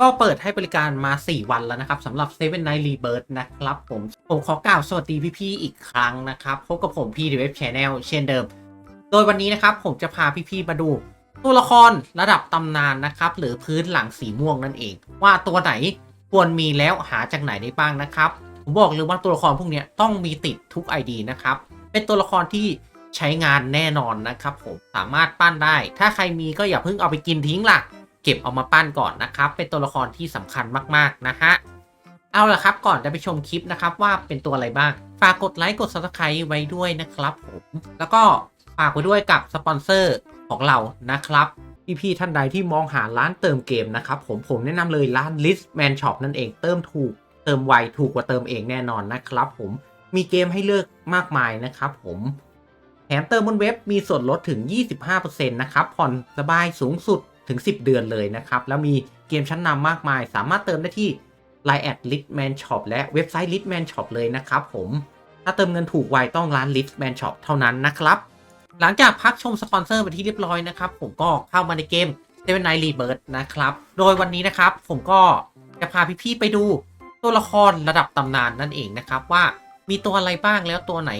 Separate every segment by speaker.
Speaker 1: ก็เปิดให้บริการมา 4 วันแล้วนะครับสำหรับ Seven Night Rebirth นะครับผมผมขอกล่าวสวัสดีพี่ๆอีกครั้งนะครับพบกับผมพี่ดีเว็บช n แนลเช่นเดิม โดยวันนี้นะครับผมจะพาพี่ๆมาดูตัวละครระดับตำนานนะครับ หรือพื้นหลังสีม่วงนั่นเอง ว่าตัวไหนควรมีแล้วหาจากไหนได้บ้างนะครับ ผมบอกเลยว่าตัวละครพวกนี้ต้องมีติดทุก ID นะครับ เป็นตัวละครที่ใช้งานแน่นอนนะครับ ผมสามารถปั้นได้ ถ้าใครมีก็อย่าเพิ่งเอาไปกินทิ้งล่ะ ก็บเอามาปั้นก่อนนะครับ เป็นตัวละครที่สำคัญมากๆนะฮะเอาละครับก่อนจะไปชมคลิปนะครับว่าเป็นตัวอะไรบ้าง ฝากกดไลค์กด subscribe ไว้ด้วยนะครับผมแล้วก็ฝากไว้ด้วยกับสปอนเซอร์ของเรานะครับพี่ๆท่านใดที่มองหาร้านเติมเกมนะครับผมผมแนะนำเลยร้าน List Man Shop นั่นเองเติมถูก เติมไวถูกกว่าเติมเองแน่นอนนะครับ ผมมีเกมให้เลือกมากมายนะครับผมแถมเติมบนเว็บมีส่วนลดถึง 25%นะครับผ่อนสบายสูงสุด ถึง 10 เดือนเลยนะครับ แล้วมีเกมชั้นนำมากมาย สามารถเติมได้ที่ Line แอด Litman Shop และเว็บไซต์ Litman Shop เลยนะครับผม ถ้าเติมเงินถูกไวต้องร้าน Litman Shop เท่านั้นนะครับ หลังจากพักชมสปอนเซอร์ไปที่เรียบร้อยนะครับ ผมก็เข้ามาในเกม Seven Night Rebirth นะครับ โดยวันนี้นะครับผมก็จะพาพี่ๆไปดูตัวละครระดับตำนานนั่นเองนะครับว่ามีตัวอะไรบ้างแล้วตัวไหน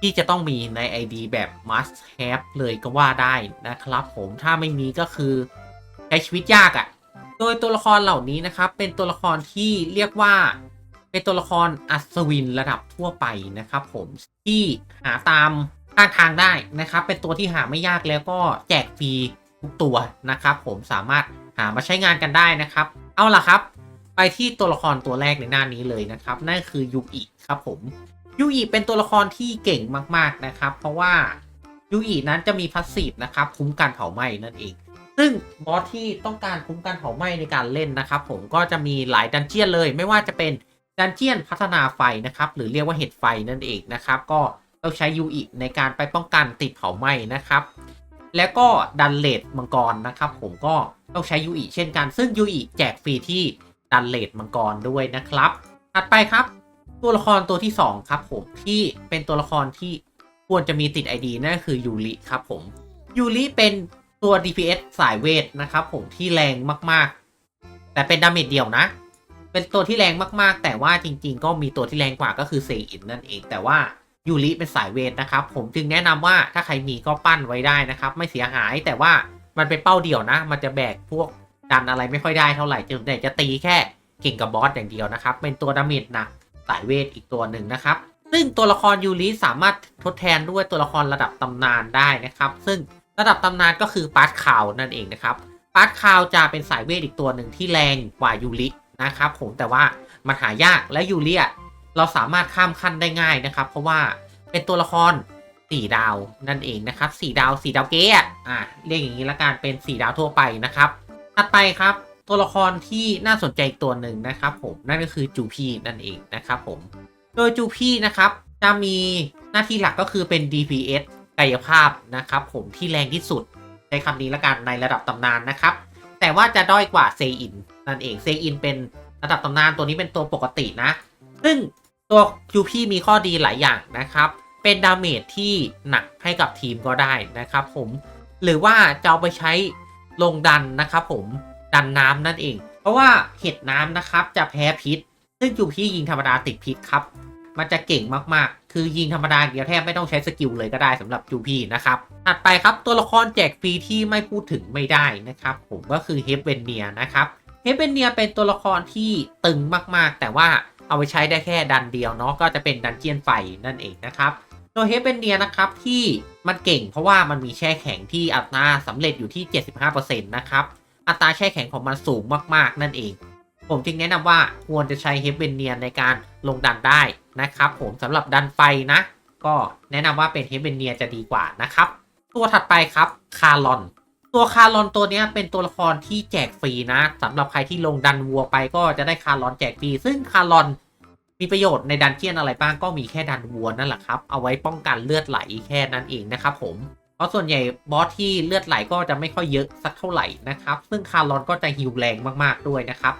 Speaker 1: ที่จะต้องมีใน ID แบบ must have เลยก็ว่าได้นะครับผมถ้าไม่มีก็คือ ใช้ชีวิตยากอะ่ะ โดยตัวละครเหล่านี้นะครับ เป็นตัวละครที่เรียกว่า เป็นตัวละครอัศวินระดับทั่วไปนะครับผมที่หาตามข้างทางได้นะครับ เป็นตัวที่หาไม่ยากแล้วก็แจกฟรีทุกตัวนะครับ ผมสามารถหามาใช้งานกันได้นะครับ เอาล่ะครับ ไปที่ตัวละครตัวแรกในหน้านี้เลยนะครับ นั่นคือยูอิครับผมยูอิเป็นตัวละครที่เก่งมาก ๆนะครับ เพราะว่ายูอินั้นจะมีพาสซีฟนะครับ คุ้มกันเผาไหม้นั่นเอง ซึ่งบอสที่ต้องการคุ้มกันเผาไหม้ในการเล่นนะครับผมก็จะมีหลายดันเจียนเลย ไม่ว่าจะเป็นดันเจียนพัฒนาไฟนะครับหรือเรียกว่าเห็ดไฟนั่นเองนะครับก็ต้องใช้ยูอิในการไปป้องกันติดเผาไหม้นะครับแล้วก็ดันเลดมังกรนะครับผมก็ต้องใช้ยูอิเช่นกัน ซึ่งยูอิแจกฟรีที่ดันเลดมังกรด้วยนะครับถัดไปครับ ตัวละครตัวที่ 2 ครับผมที่เป็นตัวละครที่ควรจะมีติด ID นั่นคือยูริครับผมยูริเป็น ตัว DPS สายเวทนะครับผมที่แรงมากๆ แต่เป็นดาเมจเดียวนะ เป็นตัวที่แรงมากๆ แต่ว่าจริง ๆ ก็มีตัวที่แรงกว่าก็คือเซอินนั่นเอง แต่ว่ายูริเป็นสายเวทนะครับ ผมจึงแนะนำว่าถ้าใครมีก็ปั้นไว้ได้นะครับ ไม่เสียหายแต่ว่ามันเป็นเป้าเดียวนะ มันจะแบกพวกดันอะไรไม่ค่อยได้เท่าไหร่จึงแต่จะตีแค่เก่งกับบอสอย่างเดียวนะครับ เป็นตัวดาเมจหนักสายเวทอีกตัวหนึ่งนะครับ ซึ่งตัวละครยูริสามารถทดแทนด้วยตัวละครระดับตำนานได้นะครับ ซึ่ง ระดับตำนานก็คือปาร์ตคาวนั่นเองนะครับปาร์ตคาวจะเป็นสายเวทอีกตัวหนึ่งที่แรงกว่ายูรินะครับผมแต่ว่ามันหายากและยูริอะเราสามารถข้ามขั้นได้ง่ายนะครับ เพราะว่าเป็นตัวละครสี่ดาวนั่นเองนะครับสี่ดาวสี่ดาวเก๊อะเรียกอย่างนี้ละกันเป็นสี่ดาวทั่วไปนะครับถัดไปครับตัวละครที่น่าสนใจอีกตัวหนึ่งนะครับผมนั่นก็คือจูพีนั่นเองนะครับผมโดยจูพีนะครับจะมีหน้าที่หลักก็คือเป็น DPS กายภาพนะครับผมที่แรงที่สุดใช้คำนี้ละกันในระดับตำนานนะครับ แต่ว่าจะด้อยกว่าเซอินนั่นเองเซอินเป็นระดับตำนานตัวนี้เป็นตัวปกตินะ ซึ่งตัวจูพีมีข้อดีหลายอย่างนะครับ เป็นดาเมจที่หนักให้กับทีมก็ได้นะครับผมหรือว่าจะเอาไปใช้ลงดันนะครับผมดันน้ำนั่นเอง เพราะว่าเห็ดน้ำนะครับจะแพ้พิษ ซึ่งจูพียิงธรรมดาติดพิษครับ มันจะเก่งมากๆ คือยิงธรรมดาเดียวแทบไม่ต้องใช้สกิลเลยก็ได้สำหรับจูพีนะครับ ถัดไปครับตัวละครแจกฟรีที่ไม่พูดถึงไม่ได้นะครับ ผมก็คือเฮฟเวนเนียนะครับ เฮฟเวนเนียเป็นตัวละครที่ตึงมากๆ แต่ว่าเอาไปใช้ได้แค่ดันเดียวเนาะ ก็จะเป็นดันเจียนไฟนั่นเองนะครับโดยเฮฟเวนเนียนะครับที่มันเก่งเพราะว่ามันมีแช่แข็งที่อัตราสำเร็จอยู่ที่ 75%นะครับ อัตราแช่แข็งของมันสูงมากๆ นั่นเอง ผมจึงแนะนำว่าควรจะใช้เฮฟเวนเนียในการลงดันได้ นะครับผมสำหรับดันไฟนะ ก็แนะนำว่าเป็นเฮเวนเนียจะดีกว่านะครับ ตัวถัดไปครับคาร์ลอน ตัวคาร์ลอนตัวนี้เป็นตัวละครที่แจกฟรีนะสำหรับใครที่ลงดันวัวไปก็จะได้คาร์ลอนแจกฟรีซึ่งคาร์ลอนมีประโยชน์ในดันเจียนอะไรบ้างก็มีแค่ดันวัวนั่นแหละครับ เอาไว้ป้องกันเลือดไหลแค่นั้นเองนะครับผม เพราะส่วนใหญ่บอสที่เลือดไหลก็จะไม่ค่อยเยอะสักเท่าไหร่นะครับ ซึ่งคาร์ลอนก็จะฮิวแรงมากๆด้วยนะครับ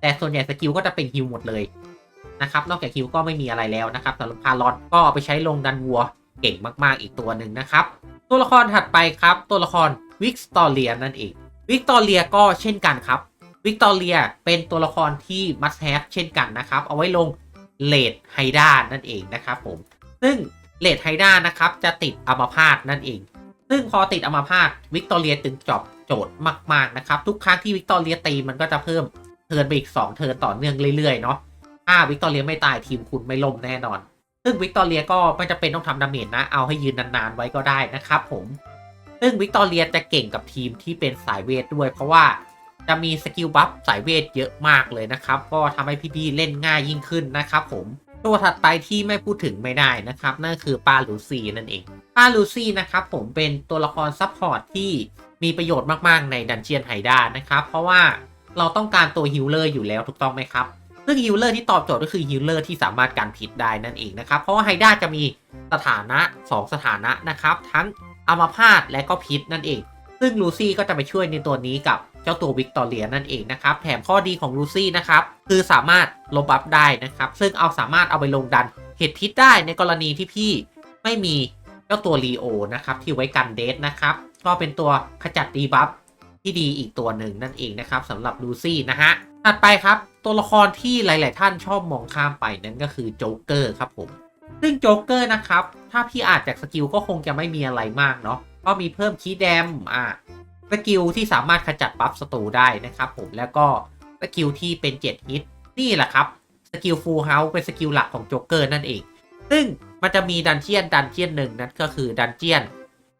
Speaker 1: แต่ส่วนใหญ่สกิลก็จะเป็นฮิวหมดเลย นะครับ นอกจากฮิวก็ไม่มีอะไรแล้วนะครับสำหรับคาร์ลอนก็เอาไปใช้ลงดันวัวเก่งมากๆอีกตัวหนึ่งนะครับ ตัวละครถัดไปครับ ตัวละครวิกตอเรียนั่นเองวิกตอเรียก็เช่นกันครับวิกตอเรียเป็นตัวละครที่มัสแ a v เช่นกันนะครับ เอาไว้ลงเลดไฮด้านั่นเองนะครับผม ซึ่งเลดไฮด้านะครับจะติดอัมพาตนั่นเอง ซึ่งพอติดอัมพาตวิกตอเรียจึงจอบโจทย์มาก ๆ นะครับ ทุกครั้งที่วิกตอเรียตีมันก็จะเพิ่มเทิร์นไปอีก 2 เทิร์นต่อเนื่องเรื่อย ๆ เนาะ ถ้าวิกตอเรียไม่ตายทีมคุณไม่ล่มแน่นอน ซึ่งวิกตอเรียก็ไม่จะเป็นต้องทำดาเมจนะ เอาให้ยืนนานๆไว้ก็ได้นะครับผม ซึ่งวิกตอเรียจะเก่งกับทีมที่เป็นสายเวทด้วย เพราะว่าจะมีสกิลบัฟสายเวทเยอะมากเลยนะครับ ก็ทำให้พี่ๆเล่นง่ายยิ่งขึ้นนะครับผม ตัวถัดไปที่ไม่พูดถึงไม่ได้นะครับ นั่นคือปาลูซี่นั่นเอง ปาลูซี่นะครับผมเป็นตัวละครซัพพอร์ตที่มีประโยชน์มากๆในดันเจียนไฮด้านะครับ เพราะว่าเราต้องการตัวฮิลเลอร์อยู่แล้วถูกต้องไหมครับ ซึ่งฮิลเลอร์ที่ตอบโจทย์ก็คือฮิลเลอร์ที่สามารถการผิดได้นั่นเองนะครับ เพราะว่าไฮด้าจะมีสถานะ 2 สถานะนะครับ ทั้งอัมพาตและก็พิษนั่นเอง ซึ่งลูซี่ก็จะไปช่วยในตัวนี้กับเจ้าตัววิกตอเรียนั่นเองนะครับ แถมข้อดีของลูซี่นะครับ คือสามารถลบบัฟได้นะครับ ซึ่งเอาสามารถเอาไปลงดันเห็ดพิษได้ในกรณีที่พี่ไม่มีเจ้าตัวลีโอนะครับที่ไว้กันเดทนะครับ ก็เป็นตัวขจัดดีบัฟที่ดีอีกตัวหนึ่งนั่นเองนะครับสำหรับลูซี่นะฮะ ถัดไปครับ ตัวละครที่หลาย ๆ ท่านชอบมองข้ามไปนั่นก็คือโจ๊กเกอร์ครับผม ซึ่งโจ๊กเกอร์นะครับ ถ้าพี่อ่านจากสกิลก็คงจะไม่มีอะไรมากเนาะก็มีเพิ่มคีย์แดมอ่าสกิลที่สามารถขจัดบัฟศัตรูได้นะครับผมแล้วก็สกิลที่เป็น7ฮิตนี่แหละครับสกิลฟูลเฮาส์เป็นสกิลหลักของโจ๊กเกอร์นั่นเอง ซึ่งมันจะมีดันเจียนดันเจียนหนึ่งนั่นก็คือดันเจียน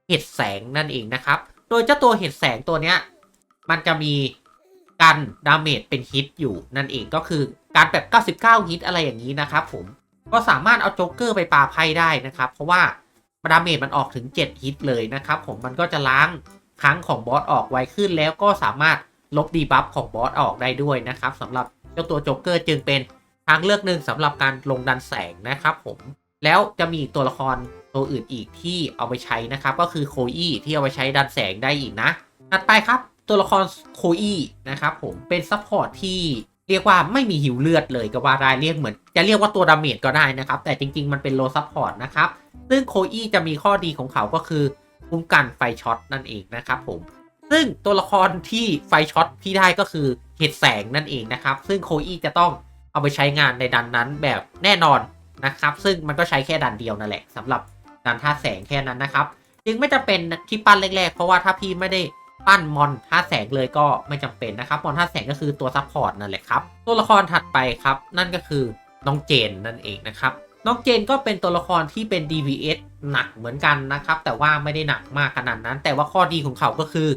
Speaker 1: เห็ดแสงนั่นเองนะครับ โดยเจ้าตัวเห็ดแสงตัวเนี้ยมันจะมี กันดาเมจเป็นฮิตอยู่นั่นเองก็คือการแบบ 99 ฮิตอะไรอย่างนี้นะครับผมก็สามารถเอาโจ๊กเกอร์ไปปาไพ่ได้นะครับ เพราะว่าดาเมจมันออกถึง 7 ฮิตเลยนะครับผมมันก็จะล้างครั้งของบอสออกไวขึ้นแล้วก็สามารถลบดีบัฟของบอสออกได้ด้วยนะครับสำหรับเจ้าตัวโจ๊กเกอร์จึงเป็นทางเลือกหนึ่งสำหรับการลงดันแสงนะครับผมแล้วจะมีตัวละครตัวอื่นอีกที่เอาไปใช้นะครับ ก็คือโคอี้ที่เอาไปใช้ดันแสงได้อีกนะถัดไปครับ ตัวละครโคอี้นะครับผมเป็นซัพพอร์ตที่เรียกว่าไม่มีหิวเลือดเลยก็ว่าได้เรียกเหมือน จะเรียกว่าตัวดาเมจก็ได้นะครับ แต่จริงๆมันเป็นโลซัพพอร์ตนะครับ ซึ่งโคอี้จะมีข้อดีของเขาก็คือคุ้มกันไฟช็อตนั่นเองนะครับผมซึ่งตัวละครที่ไฟช็อตที่ได้ก็คือเห็ดแสงนั่นเองนะครับ ซึ่งโคอี้จะต้องเอาไปใช้งานในดันนั้นแบบแน่นอนนะครับ ซึ่งมันก็ใช้แค่ดันเดียวนั่นแหละสำหรับดันท่าแสงแค่นั้นนะครับ จึงไม่จำเป็นที่ปั้นแรกๆ เพราะว่าถ้าพี่ไม่ได้ ปั้นมอนท่าแสงเลยก็ไม่จำเป็นนะครับ มอนท่าแสงก็คือตัวซัพพอร์ตนั่นแหละครับ ตัวละครถัดไปครับ นั่นก็คือน้องเจนนั่นเองนะครับ น้องเจนก็เป็นตัวละครที่เป็น DVS หนักเหมือนกันนะครับ แต่ว่าไม่ได้หนักมากขนาดนั้น แต่ว่าข้อดีของเขาก็คือ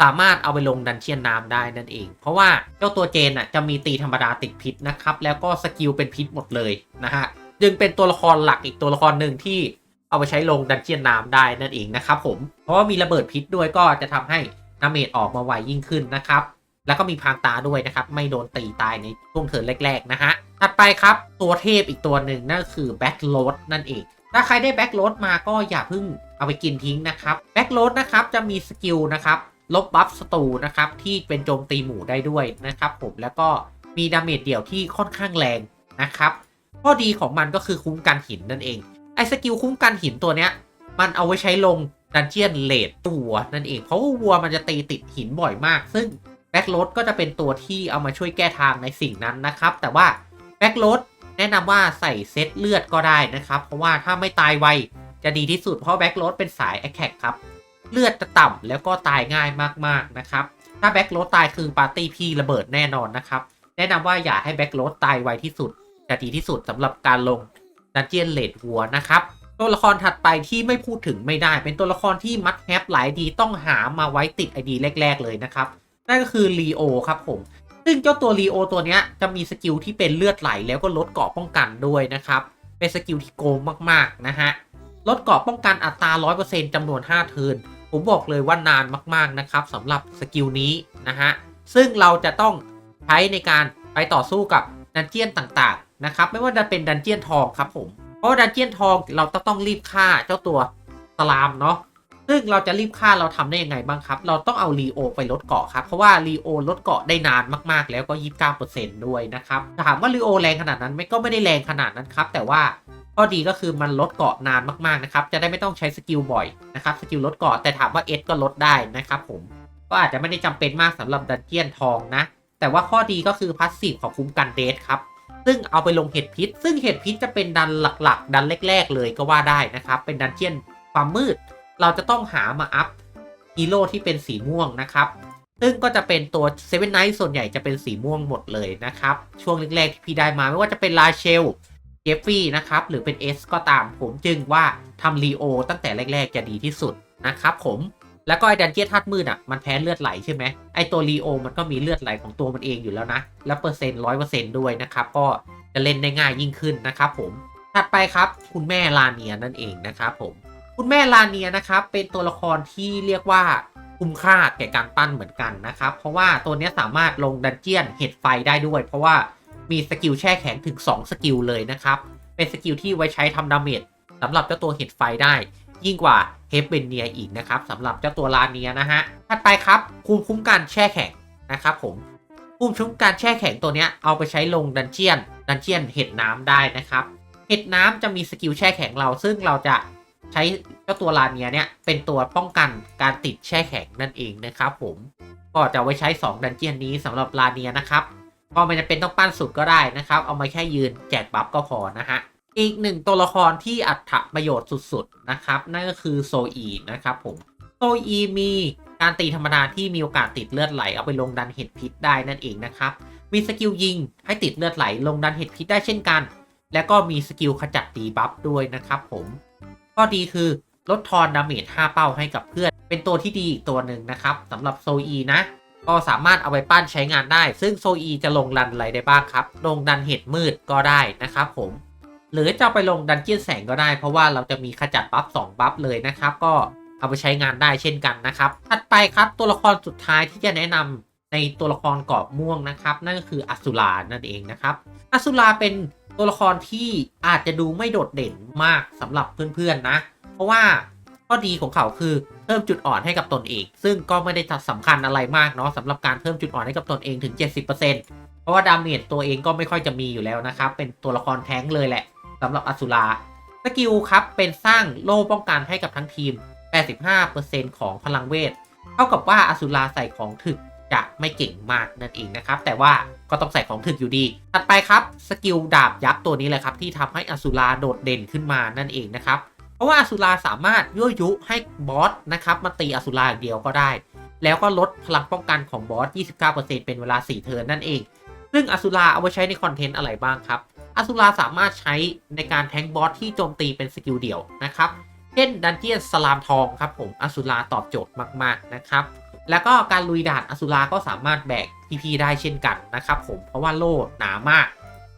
Speaker 1: สามารถเอาไปลงดันเชียนน้ำได้นั่นเอง เพราะว่าเจ้าตัวเจนอะจะมีตีธรรมดาติดพิษนะครับ แล้วก็สกิลเป็นพิษหมดเลยนะฮะ จึงเป็นตัวละครหลักอีกตัวละครหนึ่งที่เอาไปใช้ลงดันเจียนน้ำได้นั่นเองนะครับผม เพราะว่ามีระเบิดพิษด้วยก็จะทำให้ ดาเมจออกมาไวยิ่งขึ้นนะครับ แล้วก็มีพรางตาด้วยนะครับ ไม่โดนตีตายในช่วงเทิร์นแรก ๆ นะฮะ ถัดไปครับตัวเทพอีกตัวหนึ่งนั่นคือแบ็คโรดนั่นเอง ถ้าใครได้แบ็คโรดมาก็อย่าเพิ่งเอาไปกินทิ้งนะครับแบ็คโรดนะครับจะมีสกิลนะครับลบบัฟศัตรูนะครับที่เป็นโจมตีหมู่ได้ด้วยนะครับผมแล้วก็มีดาเมจเดี่ยวที่ค่อนข้างแรงนะครับข้อดีของมันก็คือคุ้มกันหินนั่นเองไอ้สกิลคุ้มกันหินตัวเนี้ยมันเอาไว้ใช้ลง ดันเจียนเลดตัวนั่นเอง เพราะว่าวัวมันจะตีติดหินบ่อยมาก ซึ่งแบ็กโรดก็จะเป็นตัวที่เอามาช่วยแก้ทางในสิ่งนั้นนะครับ แต่ว่าแบ็กโรดแนะนำว่าใส่เซตเลือดก็ได้นะครับ เพราะว่าถ้าไม่ตายไวจะดีที่สุดเพราะแบ็กโรดเป็นสายแอคแท็กครับ เลือดจะต่ำแล้วก็ตายง่ายมากๆนะครับ ถ้าแบ็กโรดตายคือปาร์ตี้พี่ระเบิดแน่นอนนะครับ แนะนำว่าอย่าให้แบ็กโรดตายไวที่สุด จะดีที่สุดสำหรับการลงดันเจียนเลดวัวนะครับ ตัวละครถัดไปที่ไม่พูดถึงไม่ได้ เป็นตัวละครที่มัดแฮปหลายดีต้องหามาไว้ติดไอดีแรก ๆ เลยนะครับ นั่นก็คือลีโอครับผม ซึ่งเจ้าตัวลีโอตัวเนี้ยจะมีสกิลที่เป็นเลือดไหลแล้วก็ลดเกราะป้องกันด้วยนะครับ เป็นสกิลที่โกงมากๆนะฮะ ลดเกราะป้องกันอัตรา 100%จำนวน 5 เทิร์น ผมบอกเลยว่านานมากๆนะครับสำหรับสกิลนี้นะฮะ ซึ่งเราจะต้องใช้ในการไปต่อสู้กับดันเจียนต่างๆนะครับ ไม่ว่าจะเป็นดันเจียนทองครับผม เพราะดันเจียนทองเราต้องรีบฆ่าเจ้าตัวสลามเนาะซึ่งเราจะรีบฆ่าเราทำได้ยังไงบ้างครับ เราต้องเอารีโอไปลดเกาะครับ เพราะว่ารีโอลดเกาะได้นานมากๆ แล้วก็ยี29%ด้วยนะครับถามว่ารีโอแรงขนาดนั้นไม่ก็ไม่ได้แรงขนาดนั้นครับ แต่ว่าข้อดีก็คือมันลดเกาะนานมากๆนะครับ จะได้ไม่ต้องใช้สกิลบ่อยนะครับสกิลลดเกาะแต่ถามว่าเอสก็ลดได้นะครับผมก็อาจจะไม่ได้จำเป็นมากสำหรับดันเจียนทองนะ แต่ว่าข้อดีก็คือพาสซีฟของคุ้มกันเดทครับ ซึ่งเอาไปลงเห็ดพิษ ซึ่งเห็ดพิษจะเป็นดันหลักๆ ดันแรก ๆ เลยก็ว่าได้นะครับ เป็นดันเจียนความมืด เราจะต้องหามาอัพฮีโร่ที่เป็นสีม่วงนะครับ ซึ่งก็จะเป็นตัวเซเว่นไนท์ส่วนใหญ่จะเป็นสีม่วงหมดเลยนะครับ ช่วงแรกๆที่พี่ได้มาไม่ว่าจะเป็นลาเชลเจฟฟี่นะครับ หรือเป็น S ก็ตามผมจึงว่าทำรีโอตั้งแต่แรก ๆ จะดีที่สุดนะครับผม แล้วก็ไอ้ดันเจียนธาตุมืดอะมันแพ้เลือดไหลใช่ไหมไอ้ตัวรีโอมันก็มีเลือดไหลของตัวมันเองอยู่แล้วนะ และเปอร์เซ็นต์ร้อยเปอร์เซ็นต์ด้วยนะครับ ก็จะเล่นได้ง่ายยิ่งขึ้นนะครับผม ถัดไปครับคุณแม่ลาเนียนั่นเองนะครับผม คุณแม่ลาเนียนะครับเป็นตัวละครที่เรียกว่าคุ้มค่าแก่การปั้นเหมือนกันนะครับ เพราะว่าตัวนี้สามารถลงดันเจียนเห็ดไฟได้ด้วย เพราะว่ามีสกิลแช่แข็งถึง 2 สกิลเลยนะครับ เป็นสกิลที่ไว้ใช้ทำดาเมจสำหรับเจ้าตัวเห็ดไฟได้ ยิ่งกว่า เฮฟเบนเนียอีกนะครับสำหรับเจ้าตัวลาเนียนะฮะถัดไปครับภูมิคุ้มกันแช่แข็งนะครับผมภูมิคุ้มกันแช่แข็งตัวเนี้ยเอาไปใช้ลงดันเจียนดันเจียนเห็ดน้ำได้นะครับ เห็ดน้ำจะมีสกิลแช่แข็งเรา ซึ่งเราจะใช้เจ้าตัวลาเนียเนี่ยเป็นตัวป้องกันการติดแช่แข็งนั่นเองนะครับผมก็จะไว้ใช้ 2 ดันเจียนนี้สำหรับลาเนียนะครับก็ไม่จำเป็นต้องปั้นสุดก็ได้นะครับ เอามาแค่ยืนแจกบัฟก็พอนะฮะ อีกหนึ่งตัวละครที่อัตประโยชน์สุดๆนะครับ นั่นก็คือโซอีนะครับผมโซอีมีการตีธรรมดาที่มีโอกาสติดเลือดไหล เอาไปลงดันเห็ดพิษได้นั่นเองนะครับ มีสกิลยิงให้ติดเลือดไหล ลงดันเห็ดพิษได้เช่นกัน แล้วก็มีสกิลขจัดตีบัฟด้วยนะครับผมข้อดีคือลดทอนดาเมจ5เป้าให้กับเพื่อน เป็นตัวที่ดีอีกตัวหนึ่งนะครับสำหรับโซอีนะ ก็สามารถเอาไปปั้นใช้งานได้ ซึ่งโซอีจะลงดันอะไรได้บ้างครับ ลงดันเห็ดมืดก็ได้นะครับผม หรือจะไปลงดันเจียนแสงก็ได้ เพราะว่าเราจะมีขจัดบัฟ2บัฟเลยนะครับ ก็เอาไปใช้งานได้เช่นกันนะครับถัดไปครับตัวละครสุดท้ายที่จะแนะนำในตัวละครกรอบม่วงนะครับ นั่นก็คืออสุรานั่นเองนะครับอสุราเป็นตัวละครที่อาจจะดูไม่โดดเด่นมากสำหรับเพื่อนๆนะ เพราะว่าข้อดีของเขาคือเพิ่มจุดอ่อนให้กับตนเอง ซึ่งก็ไม่ได้สำคัญอะไรมากเนาะสำหรับการเพิ่มจุดอ่อนให้กับตนเองถึง 70%เพราะว่าดาเมจตัวเองก็ไม่ค่อยจะมีอยู่แล้วนะครับเป็นตัวละครแท้งเลยแหละ สำหรับอสุราสกิลครับเป็นสร้างโล่ป้องกันให้กับทั้งทีม 85%ของพลังเวท เท่ากับว่าอสุราใส่ของถึกจะไม่เก่งมากนั่นเองนะครับ แต่ว่าก็ต้องใส่ของถึกอยู่ดี ถัดไปครับสกิลดาบยักษ์ตัวนี้เลยครับ ที่ทำให้อสุราโดดเด่นขึ้นมานั่นเองนะครับ เพราะว่าอสุราสามารถยั่วยุให้บอสนะครับมาตีอสุราอย่างเดียวก็ได้ แล้วก็ลดพลังป้องกันของบอส 29%เป็นเวลา 4 เทิร์นนั่นเอง ซึ่งอสุราเอาไว้ใช้ในคอนเทนต์อะไรบ้างครับ อสุราสามารถใช้ในการแทงบอสที่โจมตีเป็นสกิลเดี่ยวนะครับ เช่นดันเจียนสลามทองครับผมอสุราตอบโจทย์มากๆนะครับ แล้วก็การลุยด่านอสุราก็สามารถแบกพีพีได้เช่นกันนะครับผมเพราะว่าโล่หนามาก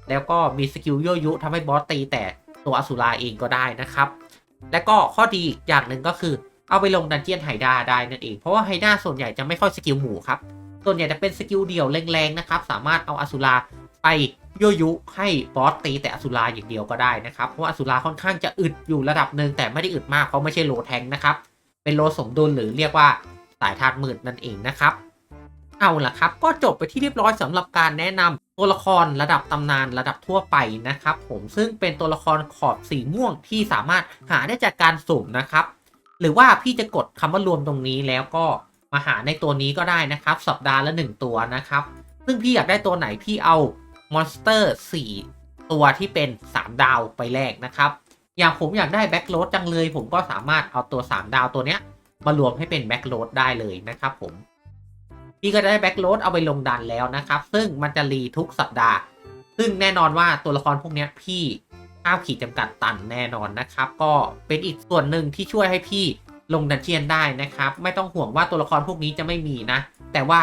Speaker 1: แล้วก็มีสกิลยั่วยุทำให้บอสตีแต่ตัวอสุราเองก็ได้นะครับ และก็ข้อดีอีกอย่างหนึ่งก็คือเอาไปลงดันเจียนไฮด้าได้นั่นเอง เพราะว่าไฮด้าส่วนใหญ่จะไม่ค่อยสกิลหมู่ครับส่วนใหญ่จะเป็นสกิลเดี่ยวแรงๆนะครับ สามารถเอาอสุรา ไปยั่วยุให้บอสตีแต่อสุราอย่างเดียวก็ได้นะครับ เพราะว่าอสุราค่อนข้างจะอึดอยู่ระดับหนึ่งแต่ไม่ได้อึดมากเพราะไม่ใช่โลแทงนะครับ เป็นโลสมดุลหรือเรียกว่าสายธาตุมืดนั่นเองนะครับเอาล่ะครับ ก็จบไปที่เรียบร้อยสำหรับการแนะนำตัวละครระดับตำนานระดับทั่วไปนะครับ ผมซึ่งเป็นตัวละครขอบสีม่วงที่สามารถหาได้จากการสุ่มนะครับ หรือว่าพี่จะกดคำว่ารวมตรงนี้แล้วก็มาหาในตัวนี้ก็ได้นะครับ สัปดาห์ละ 1 ตัวนะครับ ซึ่งพี่อยากได้ตัวไหนพี่เอา มอนสเตอร์4ตัวที่เป็น 3 ดาวไปแลกนะครับ อย่างผมอยากได้แบ็คโรดจังเลย ผมก็สามารถเอาตัว 3 ดาวตัวเนี้ย มารวมให้เป็นแบ็คโรดได้เลยนะครับผมพี่ก็ได้แบ็คโรดเอาไปลงดันแล้วนะครับ ซึ่งมันจะรีทุกสัปดาห์ ซึ่งแน่นอนว่าตัวละครพวกเนี้ยพี่ห้ามขีดจำกัดตันแน่นอนนะครับ ก็เป็นอีกส่วนหนึ่งที่ช่วยให้พี่ลงดันเจียนได้นะครับ ไม่ต้องห่วงว่าตัวละครพวกนี้จะไม่มีนะ แต่ว่า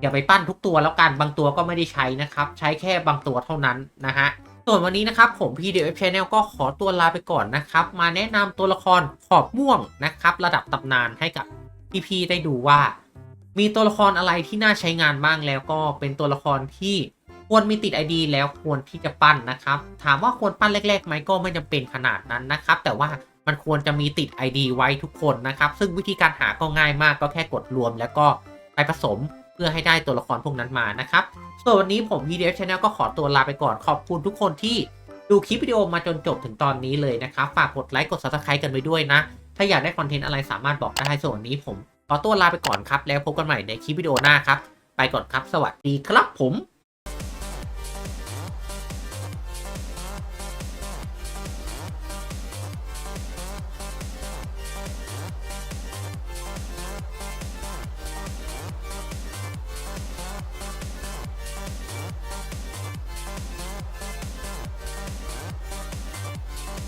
Speaker 1: อย่าไปปั้นทุกตัวแล้วกันบางตัวก็ไม่ได้ใช้นะครับ ใช้แค่บางตัวเท่านั้นนะฮะส่วนวันนี้นะครับผม PDF Channel ก็ขอตัวลาไปก่อนนะครับ มาแนะนำตัวละครขอบม่วงนะครับ ระดับตำนานให้กับพี่ๆได้ดูว่า มีตัวละครอะไรที่น่าใช้งานบ้างแล้วก็เป็นตัวละครที่ควรมีติด ID แล้วควรที่จะปั้นนะครับ ถามว่าควรปั้นแรกๆไหมก็ไม่จำเป็นขนาดนั้นนะครับ แต่ว่ามันควรจะมีติด ID ไว้ทุกคนนะครับ ซึ่งวิธีการหาก็ง่ายมากก็แค่กดรวมแล้วก็ไปผสม พื่อให้ได้ตัวละครพวกนั้นมานะครับส่วนวันนี้ผม VDF Channel ก็ขอตัวลาไปก่อนขอบคุณทุกคนที่ดูคลิปวิดีโอมาจนจบถึงตอนนี้เลยนะครับ ฝากกดไลค์กด Subscribe กันไปด้วยนะ ถ้าอยากได้คอนเทนต์อะไรสามารถบอกได้ส่วนนี้ผมขอตัวลาไปก่อนครับ แล้วพบกันใหม่ในคลิปวิดีโอหน้าครับ ไปก่อนครับ สวัสดีครับผม